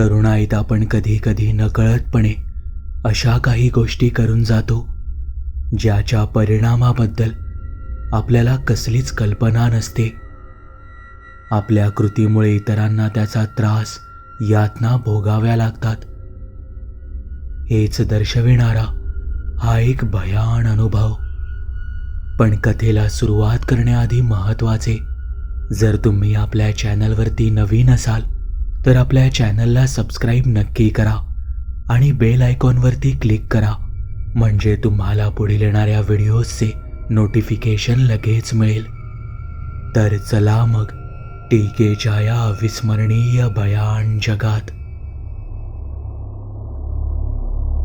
तरुणाईत आपण कधी कधी नकळतपणे अशा काही गोष्टी करून जातो ज्याच्या परिणामाबद्दल आपल्याला कसलीच कल्पना नसते. आपल्या कृतीमुळे इतरांना त्याचा त्रास यातना भोगाव्या लागतात. हेच दर्शविणारा हा एक भयान अनुभव. पण कथेला सुरुवात करण्याआधी महत्त्वाचे जर तुम्ही आपल्या चॅनलवरती नवीन असाल तर आपल्या चॅनलला सबस्क्राईब नक्की करा आणि बेल आयकॉनवरती क्लिक करा. म्हणजे तुम्हाला पुढील येणाऱ्या व्हिडिओजचे नोटिफिकेशन लगेच मिळेल. तर चला मग टीकेच्या या अविस्मरणीय भयान जगात.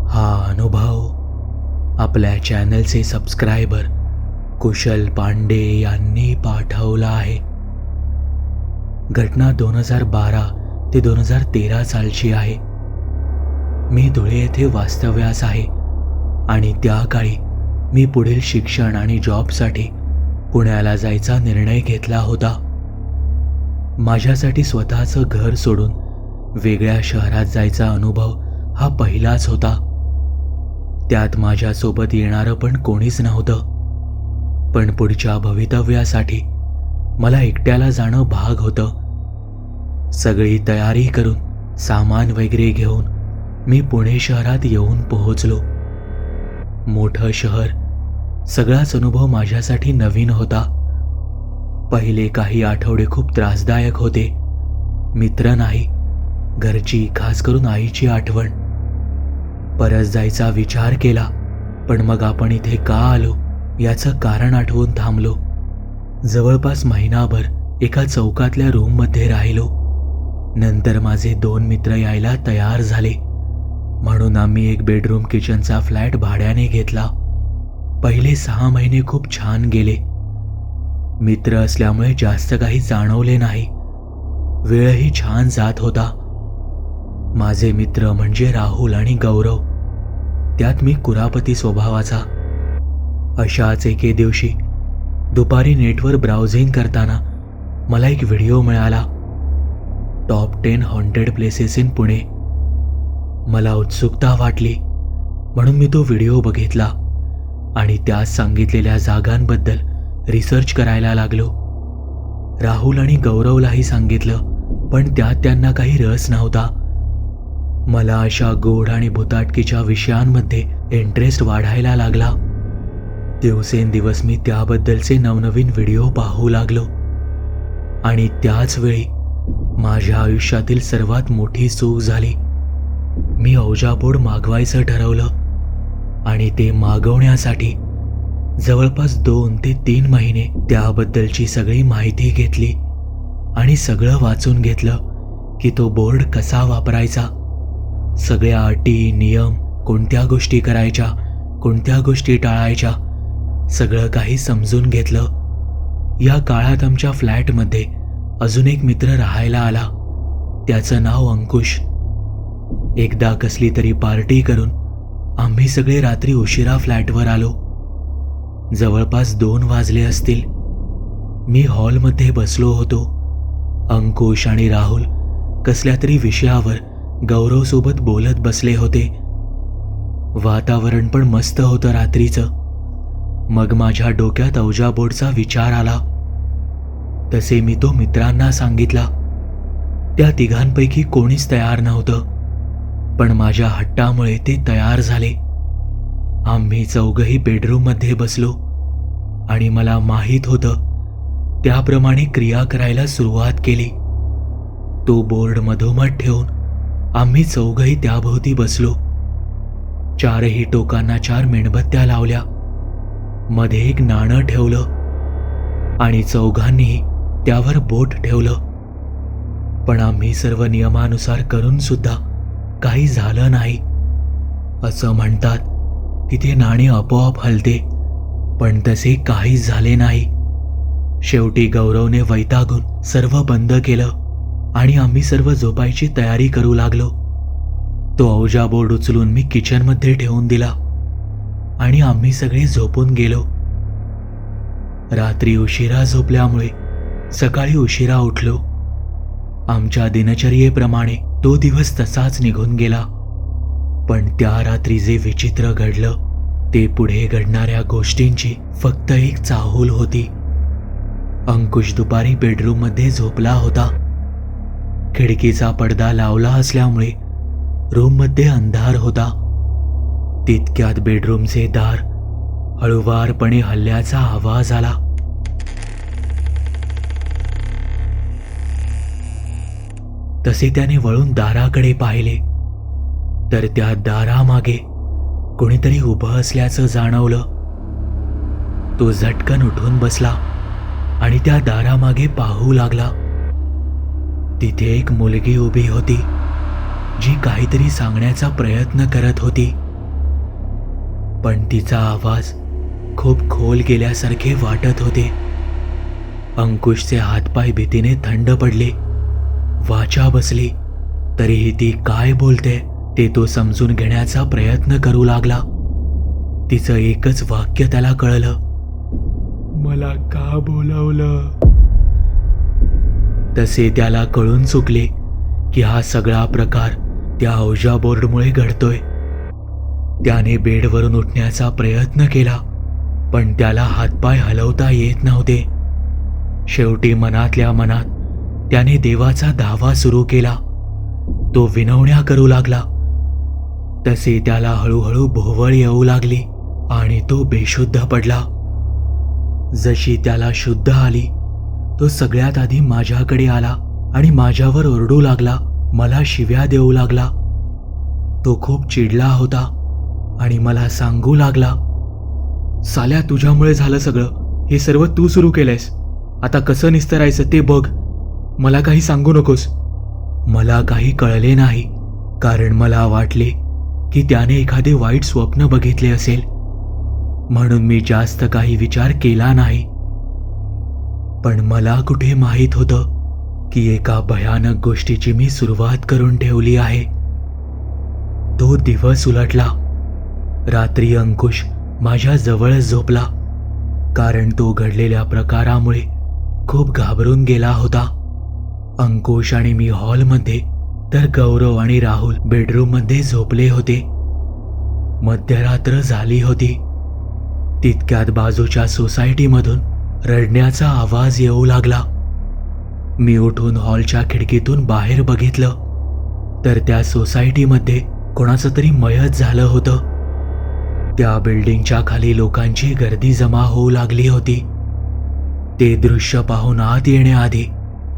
हा अनुभव आपल्या चॅनलचे सबस्क्रायबर कुशल पांडे यांनी पाठवला आहे. घटना दोन हजार बारा ते दोन हजार तेरा सालची आहे. मी धुळे येथे वास्तव्यास आहे आणि त्या काळी मी पुढील शिक्षण आणि जॉबसाठी पुण्याला जायचा निर्णय घेतला होता. माझ्यासाठी स्वतःचं घर सोडून वेगळ्या शहरात जायचा अनुभव हा पहिलाच होता. त्यात माझ्यासोबत येणारं पण कोणीच नव्हतं. पण पुढच्या भवितव्यासाठी मला एकट्याला जाणं भाग होतं. सगळी तयारी करून सामान वगैरे घेऊन मी पुणे शहरात येऊन पोहोचलो. मोठं शहर सगळाच अनुभव माझ्यासाठी नवीन होता. पहिले काही आठवडे खूप त्रासदायक होते. मित्र नाही घरची खास करून आईची आठवण. परत जायचा विचार केला पण मग आपण इथे का आलो याचं कारण आठवून थांबलो. जवळपास महिनाभर एका चौकातल्या रूममध्ये राहिलो. नंतर माझे दोन मित्र यायला तयार झाले. म्हणून आम्ही एक बेडरूम किचनचा फ्लॅट भाड्याने घेतला. पहिले सहा महिने खूप छान गेले. मित्र असल्यामुळे जास्त काही जाणवले नाही. वेळही छान जात होता. माझे मित्र म्हणजे राहुल आणि गौरव. त्यात मी कुरापती स्वभावाचा. अशाच एके दिवशी दुपारी नेटवर ब्राउझिंग करताना मला एक व्हिडिओ मिळाला. Top ten haunted places in Pune. मला उत्सुकता वाटली म्हणून मी तो व्हिडिओ बघितला आणि त्यात सांगितलेल्या जागांबद्दल रिसर्च करायला लागलो. राहुल आणि गौरवलाही सांगितलं पण त्यात त्यांना काही रस नव्हता. मला अशा गोड आणि भुताटकीच्या विषयांमध्ये इंटरेस्ट वाढायला लागला. दिवसेंदिवस मी त्याबद्दलचे नवनवीन व्हिडिओ पाहू लागलो. आणि त्याच वेळी माझ्या आयुष्यातील सर्वात मोठी चूक झाली. मी औजापोड मागवायचं ठरवलं आणि ते मागवण्यासाठी जवळपास दोन ते तीन महिने त्याबद्दलची सगळी माहिती घेतली आणि सगळं वाचून घेतलं की तो बोर्ड कसा वापरायचा. सगळ्या अटी नियम कोणत्या गोष्टी करायच्या कोणत्या गोष्टी टाळायच्या सगळं काही समजून घेतलं. या काळात आमच्या फ्लॅटमध्ये अजून एक मित्र राहायला आला. त्याचं नाव अंकुश. एकदा कसली तरी पार्टी करून आम्ही सगळे रात्री उशिरा फ्लॅटवर आलो. जवळपास दोन वाजले असतील. मी हॉलमध्ये बसलो होतो. अंकुश आणि राहुल कसल्या तरी विषयावर गौरवसोबत बोलत बसले होते. वातावरण पण मस्त होतं रात्रीचं. मग माझ्या डोक्यात अवजा विचार आला. तसे मी तो मित्रांना सांगितला. त्या तिघांपैकी कोणीच तयार नव्हतं. पण माझ्या हट्टामुळे ते तयार झाले. आम्ही चौघही बेडरूममध्ये बसलो. आणि मला माहीत होतं त्याप्रमाणे क्रिया करायला सुरुवात केली. तो बोर्ड मधोमध ठेवून आम्ही चौघही त्याभोवती बसलो. चारही टोकांना चार मेणबत्त्या लावल्या. मध्ये एक नाणं ठेवलं. आणि चौघांनीही त्यावर बोट ठेवलं. पण आम्ही सर्व नियमानुसार करून सुद्धा काही झालं नाही. असं म्हणतात की ते नाणे आपोआप हलते पण तसे काहीच झाले नाही. शेवटी गौरवने वैतागून सर्व बंद केलं आणि आम्ही सर्व झोपायची तयारी करू लागलो. तो औजा बोर्ड उचलून मी किचनमध्ये ठेवून दिला आणि आम्ही सगळे झोपून गेलो. रात्री उशिरा झोपल्यामुळे सकाळी उशिरा उठलो. आमच्या दिनचर्येप्रमाणे तो दिवस तसाच निघून गेला. पण त्या रात्री जे विचित्र घडलं ते पुढे घडणाऱ्या गोष्टींची फक्त एक चाहूल होती. अंकुश दुपारी बेडरूममध्ये झोपला होता. खिडकीचा पडदा लावला असल्यामुळे रूममध्ये अंधार होता. तितक्यात बेडरूमचे दार हळुवारपणे हल्ल्याचा आवाज आला. तसे त्याने वळून दाराकडे पाहिले. तर त्या दारामागे कोणीतरी उभं असल्याचं जाणवलं. तो झटकन उठून बसला आणि त्या दारामागे पाहू लागला. तिथे एक मुलगी उभी होती जी काहीतरी सांगण्याचा प्रयत्न करत होती. पण तिचा आवाज खूप खोल गेल्यासारखे वाटत होते. अंकुशचे हातपाय भीतीने थंड पडले. वाचा बसली. तरीही ती काय बोलते ते तो समजून घेण्याचा प्रयत्न करू लागला. तिचं एकच वाक्य त्याला कळलं. मला का बोलावलं? तसे त्याला कळून चुकले की हा सगळा प्रकार त्या औजा बोर्डमुळे घडतोय. त्याने बेडवरून उठण्याचा प्रयत्न केला पण त्याला हातपाय हलवता येत नव्हते. शेवटी मनातल्या मनात त्याने देवाचा धावा सुरू केला. तो विनवण्या करू लागला. तसे त्याला हळूहळू भोवळ येऊ लागली आणि तो बेशुद्ध पडला. जशी त्याला शुद्ध आली तो सगळ्यात आधी माझ्याकडे आला आणि माझ्यावर ओरडू लागला मला शिव्या देऊ लागला. तो खूप चिडला होता आणि मला सांगू लागला साल्या तुझ्यामुळे झालं सगळं. हे सर्व तू सुरू केलंयस. आता कसं निस्तरायचं ते बघ. मला काही सांगू नकोस. मला काही कळले नाही कारण मला वाटले की त्याने एखादे वाईट स्वप्न बघितले असेल. म्हणून मी जास्त काही विचार केला नाही. पण मला कुठे माहीत होतं की एका भयानक गोष्टीची मी सुरुवात करून ठेवली आहे. तो दिवस उलटला. रात्री अंकुश माझ्या जवळ झोपला कारण तो घडलेल्या प्रकारामुळे खूप घाबरून गेला होता. अंकुश आणि मी हॉलमध्ये तर गौरव आणि राहुल बेडरूममध्ये झोपले होते. मध्यरात्र झाली होती. तितक्यात बाजूच्या सोसायटीमधून रडण्याचा आवाज येऊ लागला. मी उठून हॉलच्या खिडकीतून बाहेर बघितलं तर त्या सोसायटीमध्ये कोणाचं तरी मयत झालं होतं. त्या बिल्डिंगच्या खाली लोकांची गर्दी जमा होऊ लागली होती. ते दृश्य पाहून आत येण्याआधी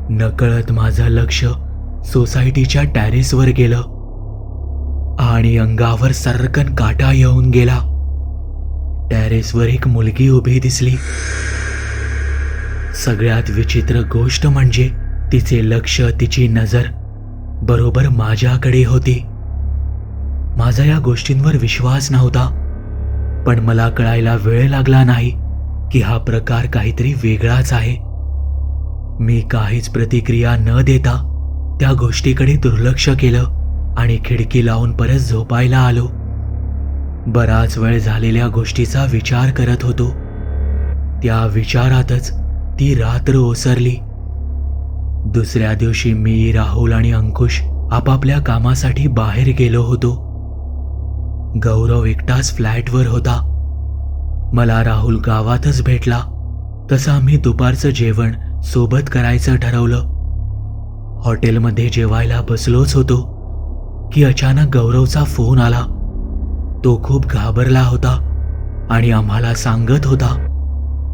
नकळत माझं लक्ष सोसायटीच्या टॅरेसवर गेलं. आणि अंगावर सरकन काटा येऊन गेला. टॅरेसवर एक मुलगी उभी दिसली. सगळ्यात विचित्र गोष्ट म्हणजे तिचे लक्ष तिची नजर बरोबर माझ्याकडे होती. माझा या गोष्टींवर विश्वास नव्हता. पण मला कळायला वेळ लागला नाही की हा प्रकार काहीतरी वेगळाच आहे. मी काहीच प्रतिक्रिया न देता त्या गोष्टीकडे दुर्लक्ष केलं आणि खिडकी लावून परत झोपायला आलो. बराच वेळ झालेल्या गोष्टीचा विचार करत होतो. त्या विचारातच ती रात्र ओसरली. दुसऱ्या दिवशी मी राहुल आणि अंकुश आपापल्या कामासाठी बाहेर गेलो होतो. गौरव एकटाच फ्लॅटवर होता. मला राहुल गावातच भेटला. तसं आम्ही दुपारचं जेवण सोबत करायचं ठरवलं. हॉटेलमध्ये जेवायला बसलोच होतो की अचानक गौरवचा फोन आला. तो खूप घाबरला होता आणि आम्हाला सांगत होता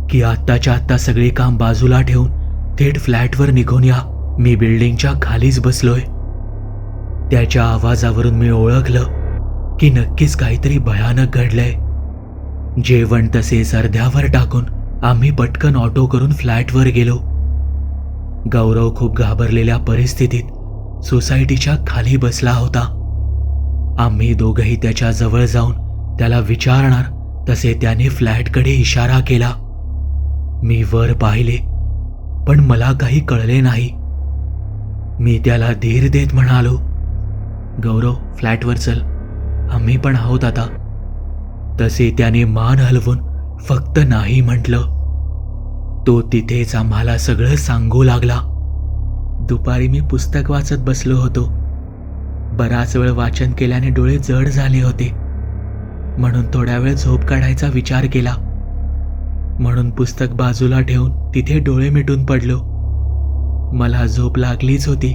की आत्ताच्या आत्ता सगळे काम बाजूला ठेवून थेट फ्लॅटवर निघून या. मी बिल्डिंगच्या खालीच बसलोय. त्याच्या आवाजावरून मी ओळखलं की नक्कीच काहीतरी भयानक घडलंय. जेवण तसे अर्ध्यावर टाकून आम्ही पटकन ऑटो करून फ्लॅटवर गेलो. गौरव खूप घाबरलेल्या परिस्थितीत सोसायटीच्या खाली बसला होता. आम्ही दोघही त्याच्याजवळ जाऊन त्याला विचारणार तसे त्याने फ्लॅटकडे इशारा केला. मी वर पाहिले पण मला काही कळले नाही. मी त्याला धीर देत म्हणालो गौरव फ्लॅटवर चल. आम्ही पण आहोत आता. तसे त्याने मान हलवून फक्त नाही म्हटलं. तो तिथेच आम्हाला सगळं सांगू लागला. दुपारी मी पुस्तक वाचत बसलो होतो. बराच वेळ वाचन केल्याने डोळे जड झाले होते. म्हणून थोड्या वेळ झोप काढायचा विचार केला. म्हणून पुस्तक बाजूला ठेवून तिथे डोळे मिटून पडलो. मला झोप लागलीच होती.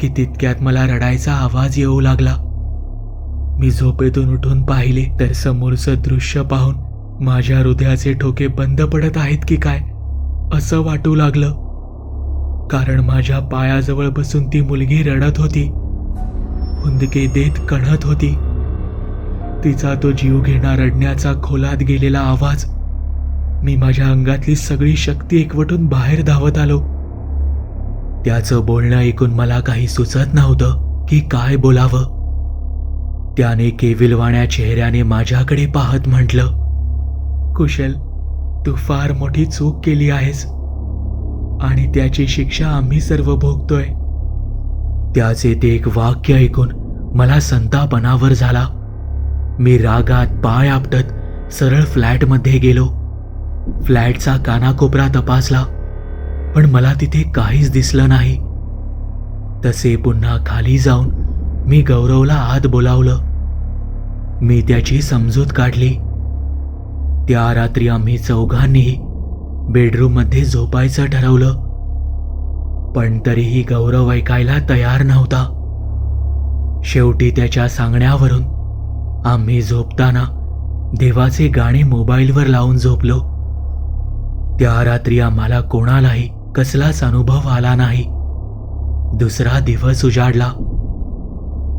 की तितक्यात मला रडायचा आवाज येऊ लागला. मी झोपेतून उठून पाहिले तर समोरचं दृश्य पाहून माझ्या हृदयाचे ठोके बंद पडत आहेत की काय? असं वाटू लागलं. कारण माझ्या पायाजवळ बसून ती मुलगी रडत होती. हुंदके देत कणत होती. तिचा तो जीव घेणा रडण्याचा खोलात गेलेला आवाज. मी माझ्या अंगातली सगळी शक्ती एकवटून बाहेर धावत आलो. त्याचं बोलणं ऐकून मला काही सुचत नव्हतं की काय बोलावं. त्याने केविलवाण्या चेहऱ्याने माझ्याकडे पाहत म्हटलं कुशल तू फार मोठी चूक केली आहेस. आणि त्याची शिक्षा आम्ही सर्व भोगतोय. त्याचे ते एक वाक्य ऐकून मला संताप अनावर झाला. मी रागात पाय आपटत सरळ फ्लॅटमध्ये गेलो. फ्लॅटचा कानाकोपरा तपासला पण मला तिथे काहीच दिसलं नाही. तसे पुन्हा खाली जाऊन मी गौरवला आत बोलावलं. मी त्याची समजूत काढली. त्या रात्री आम्ही चौघांनीही बेडरूममध्ये झोपायचं ठरवलं. पण तरीही गौरव ऐकायला तयार नव्हता. शेवटी त्याच्या सांगण्यावरून आम्ही झोपताना देवाचे गाणे मोबाईलवर लावून झोपलो. त्या रात्री आम्हाला कोणालाही कसलाच अनुभव आला नाही. दुसरा दिवस उजाडला.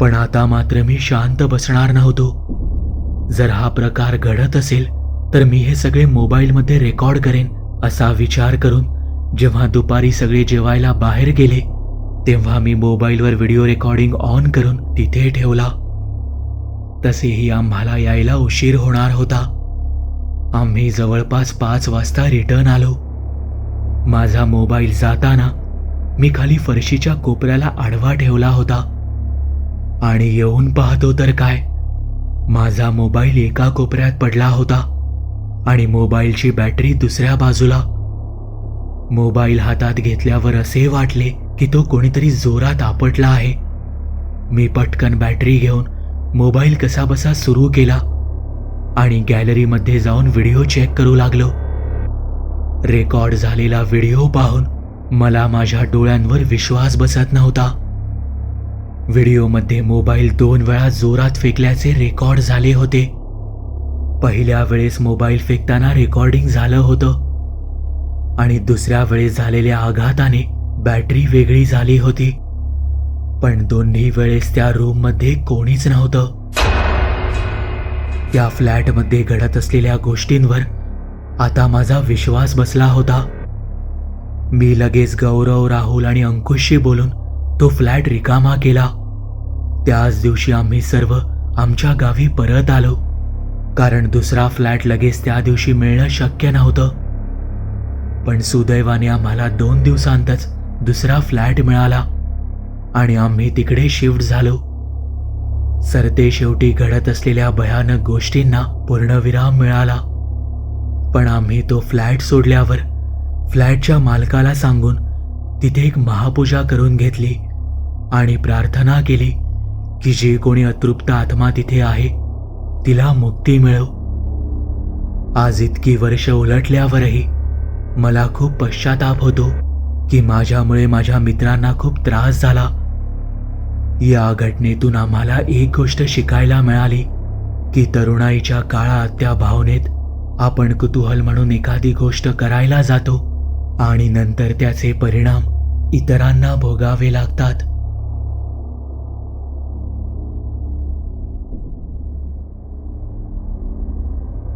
पण आता मात्र मी शांत बसणार नव्हतो. जर हा प्रकार घडत असेल तर मी हे सगळे मोबाईलमध्ये रेकॉर्ड करेन असा विचार करून जेव्हा दुपारी सगळे जेवायला बाहेर गेले तेव्हा मी मोबाईलवर व्हिडिओ रेकॉर्डिंग ऑन करून तिथे ठेवला. तसेही आम्हाला यायला उशीर होणार होता. आम्ही जवळपास पाच वाजता रिटर्न आलो. माझा मोबाईल जाताना मी खाली फरशीच्या कोपऱ्याला आडवा ठेवला होता. आणि येऊन पाहतो तर काय माझा मोबाईल एका कोपऱ्यात पडला होता. आणि मोबाईलची बॅटरी दुसऱ्या बाजूला. मोबाईल हातात घेतल्यावर असे वाटले की तो कोणीतरी जोरात आपटला आहे. मी पटकन बॅटरी घेऊन मोबाईल कसाबसा सुरू केला आणि गॅलरीमध्ये जाऊन व्हिडिओ चेक करू लागलो. रेकॉर्ड झालेला व्हिडिओ पाहून मला माझ्या डोळ्यांवर विश्वास बसत नव्हता. व्हिडिओमध्ये मोबाईल दोन वेळा जोरात फेकल्याचे रेकॉर्ड झाले होते. पहिल्या वेळेस मोबाईल फेकताना रेकॉर्डिंग झालं होतं. आणि दुसऱ्या वेळेस झालेल्या आघाताने बॅटरी वेगळी झाली होती. पण दोन्ही वेळेस त्या रूममध्ये कोणीच नव्हतं. त्या फ्लॅटमध्ये घडत असलेल्या गोष्टींवर आता माझा विश्वास बसला होता. मी लगेच गौरव राहुल आणि अंकुशशी बोलून तो फ्लॅट रिकामा केला. त्याच दिवशी आम्ही सर्व आमच्या गावी परत आलो. कारण दुसरा फ्लॅट लगेच त्या दिवशी मिळणं शक्य नव्हतं. पण सुदैवाने आम्हाला दोन दिवसांतच दुसरा फ्लॅट मिळाला आणि आम्ही तिकडे शिफ्ट झालो. सरते शेवटी घडत असलेल्या भयानक गोष्टींना पूर्णविराम मिळाला. पण आम्ही तो फ्लॅट सोडल्यावर फ्लॅटच्या मालकाला सांगून तिथे एक महापूजा करून घेतली आणि प्रार्थना केली की जे कोणी अतृप्त आत्मा तिथे आहे तिला मुक्ती मिळो. आज इतकी वर्ष उलटल्यावरही मला खूप पश्चाताप होतो की माझ्यामुळे माझ्या मित्रांना खूप त्रास झाला. या घटनेतून आम्हाला एक गोष्ट शिकायला मिळाली की तरुणाईच्या काळात त्या भावनेत आपण कुतूहल म्हणून एखादी गोष्ट करायला जातो आणि नंतर त्याचे परिणाम इतरांना भोगावे लागतात.